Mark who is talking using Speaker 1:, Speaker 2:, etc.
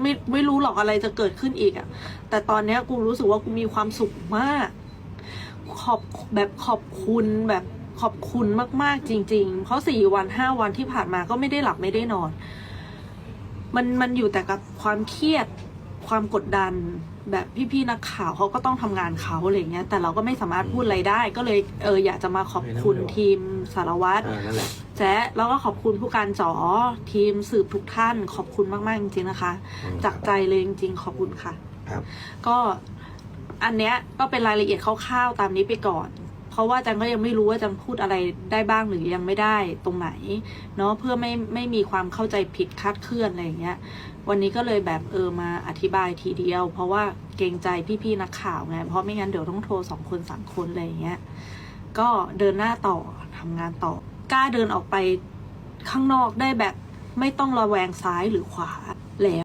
Speaker 1: ไม่ไม่รู้หรอกอะไรจะเกิดขึ้นอีกอะ่ะแต่ตอนเนี้ยกูรู้สึกว่ากูมีความสุขมาก ขอบแบบขอบคุณแบบขอบคุณมากๆจริง ๆ เพราะสี่วันห้าวันที่ผ่านมาก็ไม่ได้หลับไม่ได้นอน มันมันอยู่แต่กับความเครียด ความกดดันแบบพี่ๆนักข่าวเขาก็ต้องทำงานเขาอะไรเงี้ยแต่เราก็ไม่สามารถพูดอะไรได้ ก็เลยเอออยากจะมาขอบคุณทีมสารวัตร
Speaker 2: อ่านั่นแหละ
Speaker 1: แจ๊ะแล้วก็ขอบคุณผู้การจ๋อทีมสืบทุกท่าน ขอบคุณมากๆจริงๆนะคะ
Speaker 2: อืม
Speaker 1: จากใจเลยจริงๆขอบคุณค่ะ
Speaker 2: ครับ
Speaker 1: ก็อันเนี้ยก็เป็นรายละเอียดคร่าวๆตามนี้ไปก่อน เพราะว่าจังก็ยังไม่รู้ว่าจังพูดอะไรได้บ้างหรือยังไม่ได้ตรงไหน เนาะเพื่อไม่ไม่มีความเข้าใจผิดคาดเคลื่อนอะไรอย่างเงี้ย วันนี้ก็เลยแบบเออมาอธิบายทีเดียว เพราะว่าเกรงใจพี่ๆนักข่าวไงเพราะไม่งั้นเดี๋ยวต้องโทรสองคนสามคนอะไรอย่างเงี้ยก็เดินหน้าต่อทำงานต่อกล้าเดินออกไปข้างนอกได้แบบไม่ต้องระแวงซ้ายหรือขวาแล้ว